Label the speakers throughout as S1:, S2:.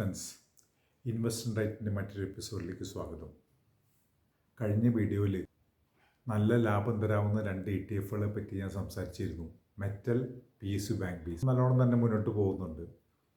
S1: Friends invest ഡൈറ്റിന്റെ മറ്റൊരു എപ്പിസോഡിലേക്ക് സ്വാഗതം. കഴിഞ്ഞ വീഡിയോയിൽ നല്ല ലാഭം തരാവുന്ന രണ്ട് ഇ ടി എഫുകളെ പറ്റി ഞാൻ സംസാരിച്ചിരുന്നു. Metal P S U bank bees നല്ലോണം തന്നെ മുന്നോട്ട് പോകുന്നുണ്ട്.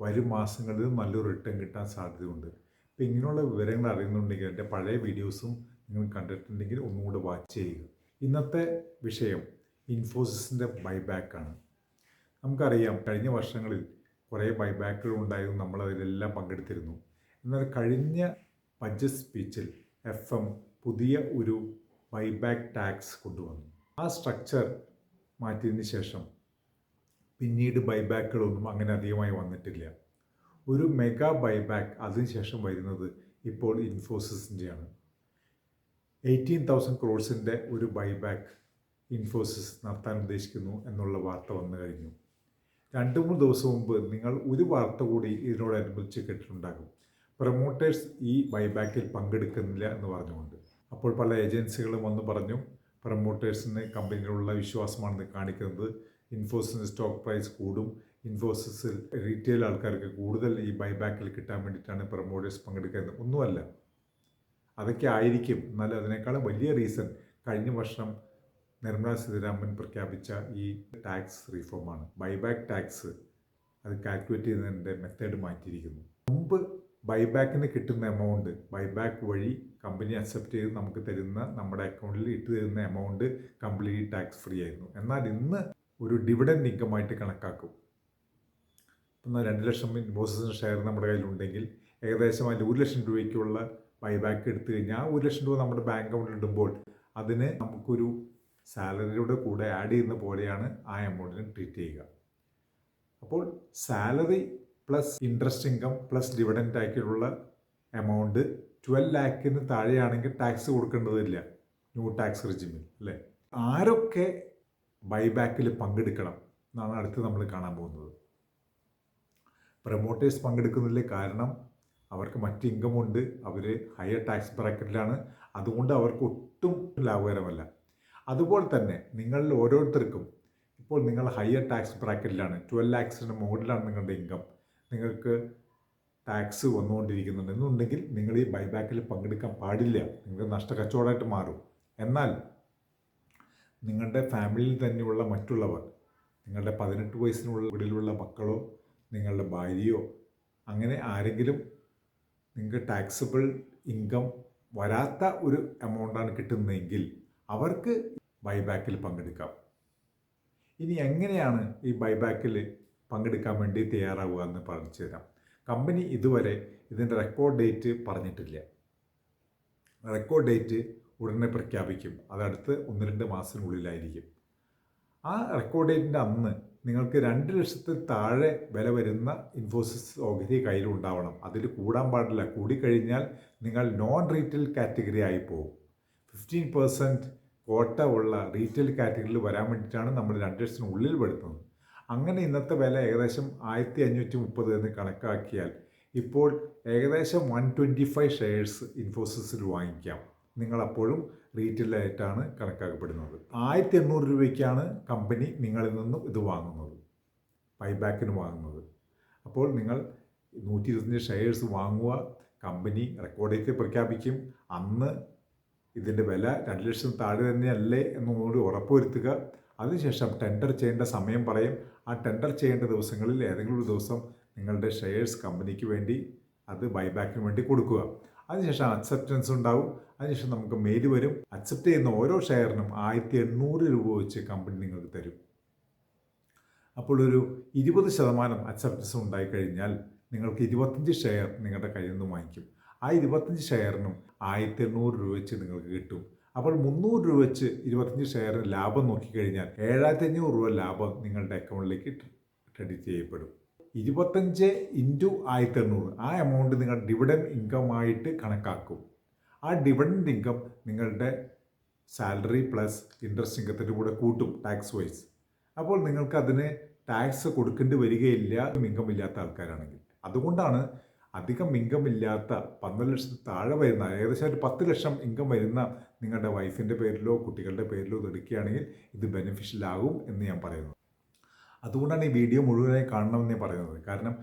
S1: വരും മാസങ്ങളിൽ നല്ലൊരു റിട്ടേൺ കിട്ടാൻ സാധ്യതയുണ്ട്. അപ്പോൾ ഇങ്ങനെയുള്ള വിവരങ്ങൾ അറിയുന്നുണ്ടെങ്കിൽ എന്റെ പഴയ വീഡിയോസും നിങ്ങൾ കണ്ടിട്ടുണ്ടെങ്കിൽ ഒന്നുകൂടെ വാച്ച് ചെയ്യുക. ഇന്നത്തെ വിഷയം ഇൻഫോസിസിന്റെ ബൈബാക്കാണ് നമുക്കറിയാം കഴിഞ്ഞ വർഷങ്ങളിൽ കുറേ ബൈബാക്കുകൾ ഉണ്ടായിരുന്നു നമ്മൾ അതിലെല്ലാം പങ്കെടുത്തിരുന്നു. എന്നാൽ കഴിഞ്ഞ ബഡ്ജറ്റ് സ്പീച്ചിൽ എഫ് എം പുതിയ ഒരു ബൈബാക്ക് ടാക്സ് കൊണ്ടുവന്നു. ആ സ്ട്രക്ചർ മാറ്റിയതിന് ശേഷം പിന്നീട് ബൈബാക്കുകളൊന്നും അങ്ങനെ അധികമായി വന്നിട്ടില്ല. ഒരു മെഗാ ബൈബാക്ക് അതിനുശേഷം വരുന്നത് ഇപ്പോൾ ഇൻഫോസിസിന്റെയാണ് എയ്റ്റീൻ തൗസൻഡ് ക്രോഡ്സിന്റെ ഒരു ബൈബാക്ക് ഇൻഫോസിസ് നടത്താൻ ഉദ്ദേശിക്കുന്നു എന്നുള്ള വാർത്ത വന്നു കഴിഞ്ഞു. രണ്ട് മൂന്ന് ദിവസം മുമ്പ് നിങ്ങൾ ഒരു വാർത്ത കൂടി ഇതിനോടനുബന്ധിച്ച് കേട്ടിട്ടുണ്ടാകും. പ്രൊമോട്ടേഴ്സ് ഈ ബൈബാക്കിൽ പങ്കെടുക്കുന്നില്ല എന്ന് പറഞ്ഞുകൊണ്ട്. അപ്പോൾ പല ഏജൻസികളും വന്ന് പറഞ്ഞു പ്രൊമോട്ടേഴ്സിന് കമ്പനിയിലുള്ള വിശ്വാസമാണ് കാണിക്കുന്നത്. ഇൻഫോസിസ് സ്റ്റോക്ക് പ്രൈസ് കൂടും. ഇൻഫോസിസിൽ റീറ്റെയിൽ ആൾക്കാർക്ക് കൂടുതൽ ഈ ബൈബാക്കിൽ കിട്ടാൻ വേണ്ടിയിട്ടാണ് പ്രൊമോട്ടേഴ്സ് പങ്കെടുക്കുന്നത് ഒന്നുമല്ല. അതൊക്കെ ആയിരിക്കും. എന്നാൽ അതിനേക്കാളും വലിയ റീസൺ കഴിഞ്ഞ വർഷം നിർമ്മലാ സീതാരാമൻ പ്രഖ്യാപിച്ച ഈ ടാക്സ് റീഫോമാണ് ബൈബാക്ക് ടാക്സ് അത് കാൽക്കുലേറ്റ് ചെയ്യുന്നതിന്റെ മെത്തേഡ് മാറ്റിയിരിക്കുന്നു. മുമ്പ് ബൈബാക്കിന് കിട്ടുന്ന എമൗണ്ട് ബൈബാക്ക് വഴി കമ്പനി അക്സെപ്റ്റ് ചെയ്ത് നമുക്ക് തരുന്ന നമ്മുടെ അക്കൗണ്ടിൽ ഇട്ട് തരുന്ന എമൗണ്ട് കംപ്ലീറ്റ് ടാക്സ് ഫ്രീ ആയിരുന്നു. എന്നാൽ ഇന്ന് ഒരു ഡിവിഡൻഡ് ഇൻകമായിട്ട് കണക്കാക്കും. എന്നാൽ രണ്ട് ലക്ഷം ഇൻവോസിന്റെ ഷെയർ നമ്മുടെ കയ്യിലുണ്ടെങ്കിൽ ഏകദേശം അതിൽ ഒരു ലക്ഷം രൂപയ്ക്കുള്ള ബൈബാക്ക് എടുത്തു കഴിഞ്ഞാൽ ആ ഒരു ലക്ഷം രൂപ നമ്മുടെ ബാങ്ക് അക്കൗണ്ടിൽ ഇടുമ്പോൾ അതിന് നമുക്കൊരു സാലറിയുടെ കൂടെ ആഡ് ചെയ്യുന്ന പോലെയാണ് ആ എമൗണ്ടിനെ ട്രീറ്റ് ചെയ്യുക. അപ്പോൾ salary plus interest income plus dividend ആക്കിയിട്ടുള്ള amount twelve ലാക്കിന് താഴെയാണെങ്കിൽ ടാക്സ് കൊടുക്കേണ്ടതില്ല. ന്യൂ ടാക്സ് റിജിമിൽ അല്ലേ? ആരൊക്കെ ബൈബാക്കിൽ പങ്കെടുക്കണം എന്നാണ് അടുത്ത് നമ്മൾ കാണാൻ പോകുന്നത്. പ്രൊമോട്ടേഴ്സ് പങ്കെടുക്കുന്നില്ല കാരണം അവർക്ക് മറ്റ് ഇൻകം ഉണ്ട് അവർ ഹയർ ടാക്സ് ബ്രാക്കറ്റിലാണ്. അതുകൊണ്ട് അവർക്ക് ഒട്ടും ലാഭകരമല്ല. അതുപോലെ തന്നെ നിങ്ങളിൽ ഓരോരുത്തർക്കും ഇപ്പോൾ നിങ്ങൾ ഹയർ ടാക്സ് ബ്രാക്കറ്റിലാണ് ട്വൽവ് ലാക്സിന്റെ മുകളിലാണ് നിങ്ങളുടെ ഇൻകം നിങ്ങൾക്ക് ടാക്സ് വന്നുകൊണ്ടിരിക്കുന്നുണ്ട്. എന്നുണ്ടെങ്കിൽ നിങ്ങൾ ഈ ബൈബാക്കിൽ പങ്കെടുക്കാൻ പാടില്ല. നിങ്ങൾക്ക് നഷ്ടക്കച്ചവടമായിട്ട് മാറും. എന്നാൽ നിങ്ങളുടെ ഫാമിലിയിൽ തന്നെയുള്ള മറ്റുള്ളവർ നിങ്ങളുടെ പതിനെട്ട് വയസ്സിനുള്ളിലുള്ള മക്കളോ നിങ്ങളുടെ ഭാര്യയോ അങ്ങനെ ആരെങ്കിലും നിങ്ങൾക്ക് ടാക്സബിൾ ഇൻകം വരാത്ത ഒരു എമൗണ്ടാണ് കിട്ടുന്നതെങ്കിൽ അവർക്ക് ബൈബാക്കിൽ പങ്കെടുക്കാം. ഇനി എങ്ങനെയാണ് ഈ ബൈബാക്കിൽ പങ്കെടുക്കാൻ വേണ്ടി തയ്യാറാവുക എന്ന് പറഞ്ഞു തരാം. കമ്പനി ഇതുവരെ ഇതിന്റെ റെക്കോർഡ് ഡേറ്റ് പറഞ്ഞിട്ടില്ല. റെക്കോർഡ് ഡേറ്റ് ഉടനെ പ്രഖ്യാപിക്കും. അതടുത്ത് ഒന്ന് രണ്ട് മാസത്തിനുള്ളിലായിരിക്കും. ആ റെക്കോർഡ് ഡേറ്റിന്റെ അന്ന് നിങ്ങൾക്ക് രണ്ട് ലക്ഷത്തിൽ താഴെ വില വരുന്ന ഇൻഫോസിസ് ഓഹരി കയ്യിലുണ്ടാവണം അതിൽ കൂടാൻ പാടില്ല. കൂടിക്കഴിഞ്ഞാൽ നിങ്ങൾ നോൺ റീറ്റെയിൽ കാറ്റഗറി ആയി പോകും. ഫിഫ്റ്റീൻ പെർസെന്റ് കോട്ട ഉള്ള റീറ്റെയിൽ കാറ്റഗറിയിൽ വരാൻ വേണ്ടിയിട്ടാണ് നമ്മൾ രണ്ട് ലക്ഷത്തിന് ഉള്ളിൽ പെടുത്തുന്നത്. അങ്ങനെ ഇന്നത്തെ വില ഏകദേശം ആയിരത്തി അഞ്ഞൂറ്റി മുപ്പത് എന്ന് കണക്കാക്കിയാൽ ഇപ്പോൾ ഏകദേശം വൺ ട്വന്റി ഫൈവ് ഷെയർസ് ഇൻഫോസിസിൽ വാങ്ങിക്കാം. നിങ്ങളപ്പോഴും റീറ്റെയിലായിട്ടാണ് കണക്കാക്കപ്പെടുന്നത്. ആയിരത്തി എണ്ണൂറ് രൂപയ്ക്കാണ് കമ്പനി നിങ്ങളിൽ നിന്നും ഇത് വാങ്ങുന്നത്. ബൈബാക്കിന് വാങ്ങുന്നത്. അപ്പോൾ നിങ്ങൾ നൂറ്റി ഇരുപത്തഞ്ച് ഷെയർസ് വാങ്ങുക കമ്പനി റെക്കോർഡ് ഡേറ്റ് പ്രഖ്യാപിക്കും. അന്ന് ഇതിന്റെ വില രണ്ട് ലക്ഷം താഴെ തന്നെയല്ലേ എന്നുകൂടി ഉറപ്പുവരുത്തുക. അതിനുശേഷം ടെൻഡർ ചെയ്യേണ്ട സമയം പറയും. ആ ടെൻഡർ ചെയ്യേണ്ട ദിവസങ്ങളിൽ ഏതെങ്കിലും ഒരു ദിവസം നിങ്ങളുടെ ഷെയർസ് കമ്പനിക്ക് വേണ്ടി അത് ബൈബാക്കിന് വേണ്ടി കൊടുക്കുക. അതിനുശേഷം അക്സെപ്റ്റൻസ് ഉണ്ടാവും. അതിനുശേഷം നമുക്ക് മെയിൽ വരും. അക്സെപ്റ്റ് ചെയ്യുന്ന ഓരോ ഷെയറിനും ആയിരത്തി എണ്ണൂറ് രൂപ വെച്ച് കമ്പനി നിങ്ങൾക്ക് തരും. അപ്പോൾ ഒരു ഇരുപത് ശതമാനം അക്സെപ്റ്റൻസ് ഉണ്ടായിക്കഴിഞ്ഞാൽ നിങ്ങൾക്ക് ഇരുപത്തഞ്ച് ഷെയർ നിങ്ങളുടെ കയ്യിൽ നിന്ന് വാങ്ങിക്കും. ആ ഇരുപത്തഞ്ച് ഷെയറിനും ആയിരത്തി എണ്ണൂറ് രൂപ വെച്ച് നിങ്ങൾക്ക് കിട്ടും. അപ്പോൾ മുന്നൂറ് രൂപ വെച്ച് ഇരുപത്തഞ്ച് ഷെയറിന് ലാഭം നോക്കിക്കഴിഞ്ഞാൽ ഏഴായിരത്തി അഞ്ഞൂറ് രൂപ ലാഭം നിങ്ങളുടെ അക്കൗണ്ടിലേക്ക് ക്രെഡിറ്റ് ചെയ്യപ്പെടും. ഇരുപത്തഞ്ച് ഇന്റു ആയിരത്തി എണ്ണൂറ് ആ എമൗണ്ട് നിങ്ങൾ ഡിവിഡൻഡ് ഇൻകം ആയിട്ട് കണക്കാക്കും. ആ ഡിവിഡൻഡ് ഇൻകം നിങ്ങളുടെ സാലറി പ്ലസ് ഇൻട്രസ്റ്റ് ഇൻകത്തിന്റെ കൂടെ കൂട്ടും ടാക്സ് വൈസ് അപ്പോൾ നിങ്ങൾക്ക് അതിന് ടാക്സ് കൊടുക്കേണ്ടി വരികയില്ല ഇൻകം ഇല്ലാത്ത ആൾക്കാരാണെങ്കിൽ. അതുകൊണ്ടാണ് അധികം ഇൻകം ഇല്ലാത്ത പന്ത്രണ്ട് ലക്ഷത്തിൽ താഴെ വരുന്ന ഏകദേശം ഒരു പത്ത് ലക്ഷം ഇൻകം വരുന്ന നിങ്ങളുടെ വൈഫിന്റെ പേരിലോ കുട്ടികളുടെ പേരിലോ ഇത് എടുക്കുകയാണെങ്കിൽ ഇത് ബെനിഫിഷ്യൽ ആകും എന്ന് ഞാൻ പറയുന്നു. അതുകൊണ്ടാണ് ഈ വീഡിയോ മുഴുവനായി കാണണമെന്ന് ഞാൻ പറയുന്നത്. കാരണം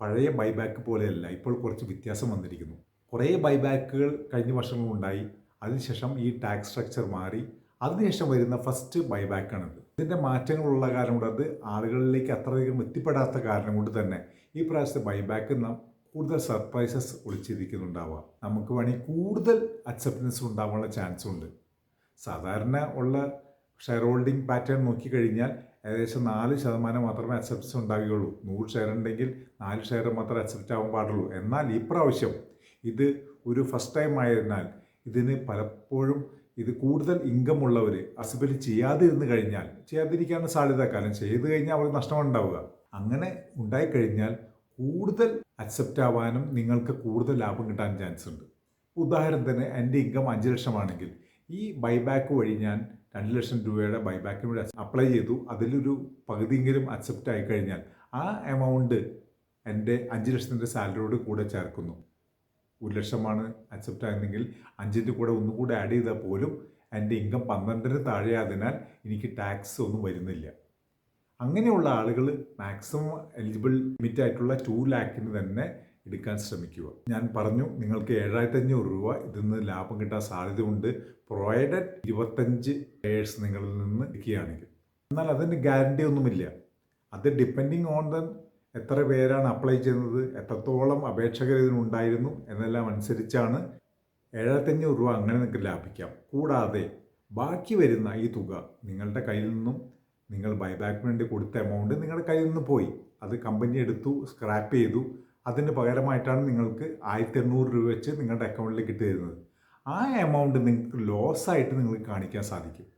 S1: പഴയ ബൈബാക്ക് പോലെയല്ല ഇപ്പോൾ കുറച്ച് വ്യത്യാസം വന്നിരിക്കുന്നു. കുറേ ബൈബാക്കുകൾ കഴിഞ്ഞ വർഷങ്ങളുണ്ടായി അതിനുശേഷം ഈ ടാക്സ് സ്ട്രക്ചർ മാറി. അതിനുശേഷം വരുന്ന ഫസ്റ്റ് ബൈബാക്കാണിത് ഇതിന്റെ മാറ്റങ്ങളുള്ള കാരണം കൊണ്ട് അത് ആളുകളിലേക്ക് അത്രയധികം എത്തിപ്പെടാത്ത കാരണം കൊണ്ട് തന്നെ ഈ പ്രാവശ്യത്തെ ബൈബാക്ക് നാം കൂടുതൽ സർപ്രൈസസ് ഒളിച്ചിരിക്കുന്നുണ്ടാവുക നമുക്ക് വേണമെങ്കിൽ കൂടുതൽ അക്സെപ്റ്റൻസ് ഉണ്ടാവാനുള്ള ചാൻസ് ഉണ്ട്. സാധാരണ ഉള്ള ഷെയർ ഹോൾഡിംഗ് പാറ്റേൺ നോക്കിക്കഴിഞ്ഞാൽ ഏകദേശം നാല് ശതമാനം മാത്രമേ അക്സെപ്റ്റൻസ് ഉണ്ടാവുകയുള്ളൂ. നൂറ് ഷെയർ ഉണ്ടെങ്കിൽ നാല് ഷെയർ മാത്രമേ അക്സെപ്റ്റ് ആവാൻ പാടുള്ളൂ. എന്നാൽ ഈ പ്രാവശ്യം ഇത് ഒരു ഫസ്റ്റ് ടൈം ആയതിനാൽ ഇതിന് പലപ്പോഴും ഇത് കൂടുതൽ ഇൻകം ഉള്ളവർ അസിബിൾ ചെയ്യാതിരുന്ന് കഴിഞ്ഞാൽ ചെയ്യാതിരിക്കാനുള്ള സാധ്യത കാരണം ചെയ്തു കഴിഞ്ഞാൽ അവർക്ക് നഷ്ടമുണ്ടാവുക അങ്ങനെ ഉണ്ടായിക്കഴിഞ്ഞാൽ കൂടുതൽ അക്സെപ്റ്റ് ആവാനും നിങ്ങൾക്ക് കൂടുതൽ ലാഭം കിട്ടാൻ ചാൻസ് ഉണ്ട്. ഉദാഹരണത്തിന് എന്റെ ഇൻകം അഞ്ച് ലക്ഷമാണെങ്കിൽ ഈ ബൈബാക്ക് വഴി ഞാൻ രണ്ട് ലക്ഷം രൂപയുടെ ബൈബാക്കിന് വേണ്ടി അപ്ലൈ ചെയ്തു. അതിലൊരു പകുതിയെങ്കിലും അക്സെപ്റ്റ് ആയി കഴിഞ്ഞാൽ ആ എമൗണ്ട് എന്റെ അഞ്ച് ലക്ഷത്തിന്റെ സാലറിയോട് കൂടെ ചേർക്കുന്നു. ഒരു ലക്ഷമാണ് അക്സെപ്റ്റ് ആയിരുന്നെങ്കിൽ അഞ്ചിന്റെ കൂടെ ഒന്നും കൂടെ ആഡ് ചെയ്താൽ പോലും എന്റെ ഇൻകം പന്ത്രണ്ടിന് താഴെയായതിനാൽ എനിക്ക് ടാക്സ് ഒന്നും വരുന്നില്ല. അങ്ങനെയുള്ള ആളുകൾ മാക്സിമം എലിജിബിൾ ലിമിറ്റ് ആയിട്ടുള്ള ടു ലാക്കിന് തന്നെ എടുക്കാൻ ശ്രമിക്കുക. ഞാൻ പറഞ്ഞു നിങ്ങൾക്ക് ഏഴായിരത്തി അഞ്ഞൂറ് രൂപ ഇതിൽ നിന്ന് ലാഭം കിട്ടാൻ സാധ്യതയുണ്ട്. പ്രൊവൈഡഡ് ഇരുപത്തഞ്ച് പേഴ്സ് നിങ്ങളിൽ നിന്ന് എടുക്കുകയാണെങ്കിൽ. എന്നാൽ അതിന് ഗ്യാരണ്ടി ഒന്നുമില്ല. അത് ഡിപ്പെൻഡിങ് ഓൺ ദ എത്ര പേരാണ് അപ്ലൈ ചെയ്യുന്നത് എത്രത്തോളം അപേക്ഷകർ ഇതിനുണ്ടായിരുന്നു എന്നെല്ലാം അനുസരിച്ചാണ് ഏഴായിരത്തഞ്ഞൂറ് രൂപ അങ്ങനെ നിങ്ങൾക്ക് ലാഭിക്കാം. കൂടാതെ ബാക്കി വരുന്ന ഈ തുക നിങ്ങളുടെ കയ്യിൽ നിന്നും നിങ്ങൾ ബൈബാക്ക് വേണ്ടി കൊടുത്ത എമൗണ്ട് നിങ്ങളുടെ കയ്യിൽ നിന്ന് പോയി. അത് കമ്പനി എടുത്തു സ്ക്രാപ്പ് ചെയ്തു. അതിന് പകരമായിട്ടാണ് നിങ്ങൾക്ക് ആയിരത്തി എണ്ണൂറ് രൂപ വെച്ച് നിങ്ങളുടെ അക്കൗണ്ടിലേക്ക് ഇട്ട് തരുന്നത് ആ എമൗണ്ട് നിങ്ങൾക്ക് ലോസ് ആയിട്ട് നിങ്ങൾക്ക് കാണിക്കാൻ സാധിക്കും.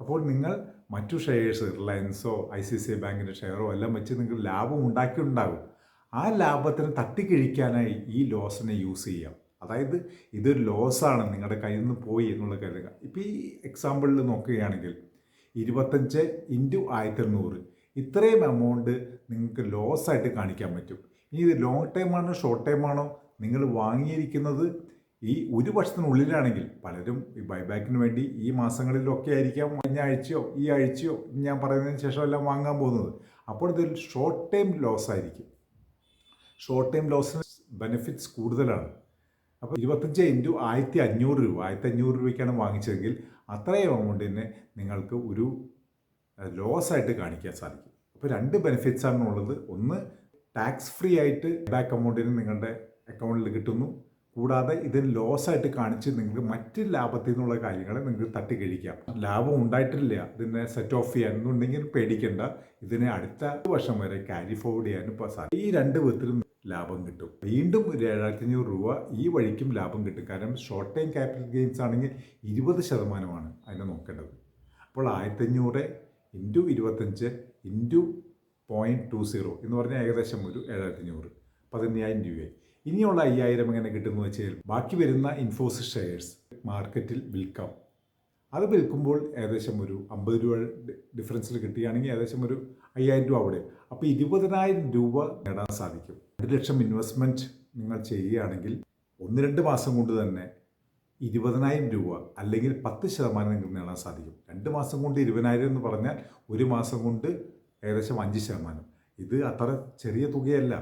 S1: അപ്പോൾ നിങ്ങൾ മറ്റു ഷെയർസ് റിലയൻസോ ഐ സി സി ബാങ്കിന്റെ ഷെയറോ എല്ലാം വെച്ച് നിങ്ങൾ ലാഭം ഉണ്ടാക്കിയിട്ടുണ്ടാകും. ആ ലാഭത്തിന് തട്ടിക്കിഴിക്കാനായി ഈ ലോസിനെ യൂസ് ചെയ്യാം. അതായത് ഇതൊരു ലോസാണ് നിങ്ങളുടെ കയ്യിൽ നിന്ന് പോയി എന്നുള്ള കരുതുക ഇപ്പോൾ ഈ എക്സാമ്പിളിൽ നോക്കുകയാണെങ്കിൽ ഇരുപത്തഞ്ച് ഇന്റു ആയിരത്തി എണ്ണൂറ് ഇത്രയും എമൗണ്ട് നിങ്ങൾക്ക് ലോസ് ആയിട്ട് കാണിക്കാൻ പറ്റും. ഇനി ഇത് ലോങ് ടൈം ആണോ ഷോർട്ട് ടൈം ആണോ? നിങ്ങൾ വാങ്ങിയിരിക്കുന്നത് ഈ ഒരു വർഷത്തിനുള്ളിലാണെങ്കിൽ പലരും ഈ ബൈബാക്കിന് വേണ്ടി ഈ മാസങ്ങളിലൊക്കെ ആയിരിക്കാം. കഴിഞ്ഞ ആഴ്ചയോ ഈ ആഴ്ചയോ ഞാൻ പറയുന്നതിന് ശേഷം എല്ലാം വാങ്ങാൻ പോകുന്നത്. അപ്പോൾ ഇതിൽ ഷോർട്ട് ടൈം ലോസ് ആയിരിക്കും. ഷോർട്ട് ടൈം ലോസിന് ബെനിഫിറ്റ്സ് കൂടുതലാണ്. അപ്പോൾ ഇരുപത്തഞ്ച് ഇന്റു ആയിരത്തി അഞ്ഞൂറ് രൂപ ആയിരത്തി അഞ്ഞൂറ് രൂപയ്ക്കാണ് വാങ്ങിച്ചതെങ്കിൽ അത്രയും എമൗണ്ടിനെ നിങ്ങൾക്ക് ഒരു ലോസ് ആയിട്ട് കാണിക്കാൻ സാധിക്കും. അപ്പോൾ രണ്ട് ബെനിഫിറ്റ്സ് ആണ് ഉള്ളത്. ഒന്ന് ടാക്സ് ഫ്രീ ആയിട്ട് ബാക്ക് എമൗണ്ടിന് നിങ്ങളുടെ അക്കൗണ്ടിൽ കിട്ടുന്നു. കൂടാതെ ഇതിന് ലോസ് ആയിട്ട് കാണിച്ച് നിങ്ങൾക്ക് മറ്റ് ലാഭത്തിൽ നിന്നുള്ള കാര്യങ്ങളെ നിങ്ങൾക്ക് തട്ടി കഴിക്കാം ലാഭം ഉണ്ടായിട്ടില്ല ഇതിനെ സെറ്റ് ഓഫ് ചെയ്യാൻ എന്നുണ്ടെങ്കിൽ പേടിക്കേണ്ട. ഇതിനെ അടുത്ത വർഷം വരെ ക്യാരി ഫോർവേഡ് ചെയ്യാനും സാധിക്കും ഈ രണ്ട് വിധത്തിലും ലാഭം കിട്ടും. വീണ്ടും ഒരു ഏഴായിരത്തി അഞ്ഞൂറ് രൂപ ഈ വഴിക്കും ലാഭം കിട്ടും. കാരണം ഷോർട്ട് ടൈം ക്യാപിറ്റൽ ഗെയിൻസ് ആണെങ്കിൽ ഇരുപത് ശതമാനമാണ് അതിനെ നോക്കേണ്ടത്. അപ്പോൾ ആയിരത്തി അഞ്ഞൂറ് ഇന്റു ഇരുപത്തഞ്ച് ഇന്റു പോയിന്റ് ടു സീറോ എന്ന് പറഞ്ഞാൽ ഏകദേശം ഒരു ഏഴായിരത്തി അഞ്ഞൂറ് പതിനയ്യായിരം രൂപയായി. ഇനിയുള്ള അയ്യായിരം എങ്ങനെ കിട്ടുമെന്ന് വെച്ചാൽ ബാക്കി വരുന്ന ഇൻഫോസിസ് ഷെയർസ് മാർക്കറ്റിൽ വിൽക്കാം. അത് വിൽക്കുമ്പോൾ ഏകദേശം ഒരു അമ്പത് രൂപ ഡിഫറൻസിൽ കിട്ടുകയാണെങ്കിൽ ഏകദേശം ഒരു അയ്യായിരം രൂപ അവിടെ. അപ്പോൾ ഇരുപതിനായിരം രൂപ നേടാൻ സാധിക്കും. ഒരു ലക്ഷം ഇൻവെസ്റ്റ്മെന്റ് നിങ്ങൾ ചെയ്യുകയാണെങ്കിൽ ഒന്ന് രണ്ട് മാസം കൊണ്ട് തന്നെ ഇരുപതിനായിരം രൂപ അല്ലെങ്കിൽ പത്ത് ശതമാനം നിങ്ങൾക്ക് നേടാൻ സാധിക്കും. രണ്ട് മാസം കൊണ്ട് ഇരുപതിനായിരം എന്ന് പറഞ്ഞാൽ ഒരു മാസം കൊണ്ട് ഏകദേശം അഞ്ച് ശതമാനം. ഇത് അത്ര ചെറിയ തുകയല്ല.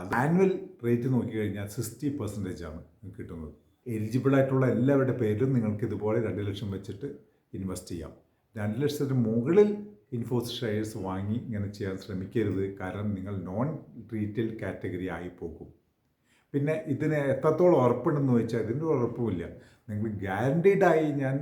S1: അത് ആനുവൽ റേറ്റ് നോക്കിക്കഴിഞ്ഞാൽ സിക്സ്റ്റി പെർസെന്റേജ് ആണ് കിട്ടുന്നത്. എലിജിബിൾ ആയിട്ടുള്ള എല്ലാവരുടെ പേരിലും നിങ്ങൾക്ക് ഇതുപോലെ രണ്ട് ലക്ഷം വെച്ചിട്ട് ഇൻവെസ്റ്റ് ചെയ്യാം. രണ്ട് ലക്ഷത്തിന് മുകളിൽ ഇൻഫോസ് ഷെയർസ് വാങ്ങി ഇങ്ങനെ ചെയ്യാൻ ശ്രമിക്കരുത്. കാരണം നിങ്ങൾ നോൺ റീറ്റെയിൽ കാറ്റഗറി ആയി പോകും. പിന്നെ ഇതിന് എത്രത്തോളം ഉറപ്പുണ്ടെന്ന് ചോദിച്ചാൽ ഇതിന്റെ ഉറപ്പുമില്ല. നിങ്ങൾ ഗ്യാരണ്ടീഡായി ഞാൻ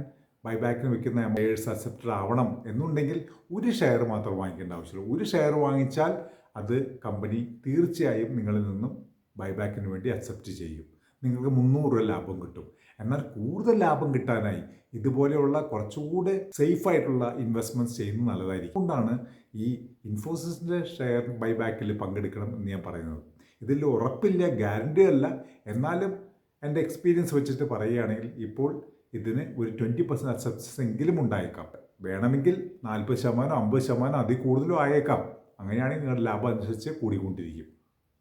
S1: ബൈബാക്കിന് വെക്കുന്ന ഷെയർസ് അക്സെപ്റ്റഡ് ആവണം എന്നുണ്ടെങ്കിൽ ഒരു ഷെയർ മാത്രം വാങ്ങിക്കേണ്ട ആവശ്യമില്ല. ഒരു ഷെയർ വാങ്ങിച്ചാൽ അത് കമ്പനി തീർച്ചയായും നിങ്ങളിൽ നിന്നും ബൈബാക്കിന് വേണ്ടി അക്സെപ്റ്റ് ചെയ്യും. നിങ്ങൾക്ക് മുന്നൂറ് രൂപ ലാഭം കിട്ടും. എന്നാൽ കൂടുതൽ ലാഭം കിട്ടാനായി ഇതുപോലെയുള്ള കുറച്ചുകൂടെ സേഫ് ആയിട്ടുള്ള ഇൻവെസ്റ്റ്മെന്റ്സ് ചെയ്യുന്നത് നല്ലതായിരിക്കും. അതുകൊണ്ടാണ് ഈ ഇൻഫോസിസിന്റെ ഷെയർ ബൈബാക്കിൽ പങ്കെടുക്കണം എന്ന് ഞാൻ പറയുന്നത്. ഇതിൽ ഉറപ്പില്ല ഗ്യാരണ്ടി അല്ല. എന്നാലും എന്റെ എക്സ്പീരിയൻസ് വെച്ചിട്ട് പറയുകയാണെങ്കിൽ ഇപ്പോൾ ഇതിന് ഒരു ട്വന്റി പെർസെന്റ് അക്സെപ്റ്റൻസ് എങ്കിലും ഉണ്ടായേക്കാം. വേണമെങ്കിൽ നാൽപ്പത് ശതമാനം അമ്പത് ശതമാനം അതിൽ കൂടുതലും ആയേക്കാം. അങ്ങനെയാണെങ്കിൽ നിങ്ങളുടെ ലാഭം അനുസരിച്ച് കൂടിക്കൊണ്ടിരിക്കും.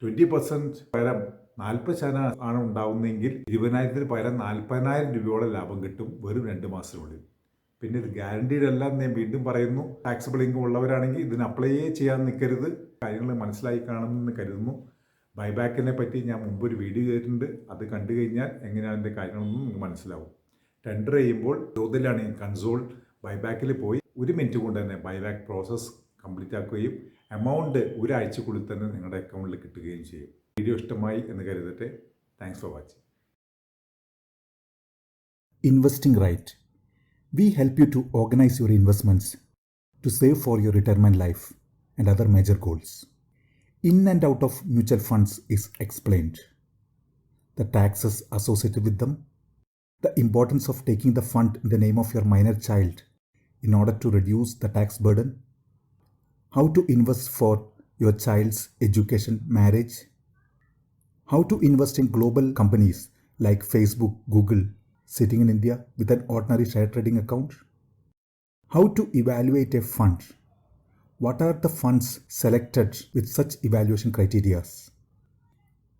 S1: ട്വന്റി പെർസെന്റ് പകരം നാൽപ്പത് ശതമാനം ആണ് ഉണ്ടാവുന്നതെങ്കിൽ ഇരുപതിനായിരത്തിന് പകരം നാൽപ്പതിനായിരം രൂപയോളം ലാഭം കിട്ടും വെറും രണ്ട് മാസത്തിനുള്ളിൽ. പിന്നെ ഇത് ഗ്യാരണ്ടീഡ് അല്ല എന്ന് ഞാൻ വീണ്ടും പറയുന്നു. ടാക്സബിൾ ഇൻകം ഉള്ളവരാണെങ്കിൽ ഇതിന് അപ്ലൈ ചെയ്യാൻ നിൽക്കരുത്. കാര്യങ്ങൾ മനസ്സിലായി കാണുമെന്ന് കരുതുന്നു. ബൈബാക്കിനെ പറ്റി ഞാൻ മുമ്പ് ഒരു വീഡിയോ ചെയ്തിട്ടുണ്ട്. അത് കണ്ടു കഴിഞ്ഞാൽ എങ്ങനെയാണ് അതിന്റെ കാര്യങ്ങളൊന്നും നിങ്ങൾക്ക് മനസ്സിലാവും. ടെൻഡർ ചെയ്യുമ്പോൾ തോതിലാണ് കൺസോൾ ബൈബാക്കിൽ പോയി. ഒരു മിനിറ്റ് കൊണ്ട് തന്നെ ബൈബാക്ക് പ്രോസസ്സ് കംപ്ലീറ്റ് ആക്കുകയും എമൗണ്ട് ഒരാഴ്ചക്കുള്ളിൽ തന്നെ നിങ്ങളുടെ അക്കൗണ്ടിൽ കിട്ടുകയും ചെയ്യും വീഡിയോ ഇഷ്ടമായി എന്ന് കരുതട്ടെ thanks for watching
S2: Investing Right. We help you to organize your investments to save for your retirement life and other major goals. In and out of mutual funds is explained. The taxes associated with them, the importance of taking the fund in the name of your minor child in order to reduce the tax burden, how to invest for your child's education, marriage, how to invest in global companies like Facebook, Google, sitting in India with an ordinary share trading account? How to evaluate a fund? What are the funds selected with such evaluation criteria?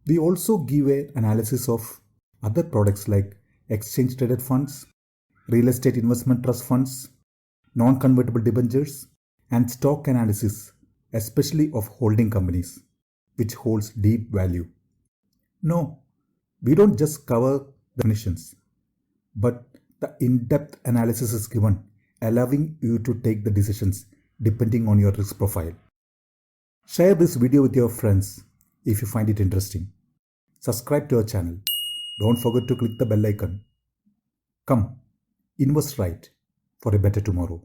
S2: We also give an analysis of other products like exchange traded funds, real estate investment trust funds, non convertible debentures, and stock analysis, especially of holding companies, which holds deep value. No, we don't just cover the definitions, but the in depth analysis is given, allowing you to take the decisions depending on your risk profile. Share this video with your friends if you find it interesting. Subscribe to our channel. Don't forget to click the bell icon. Come, invest right for a better tomorrow.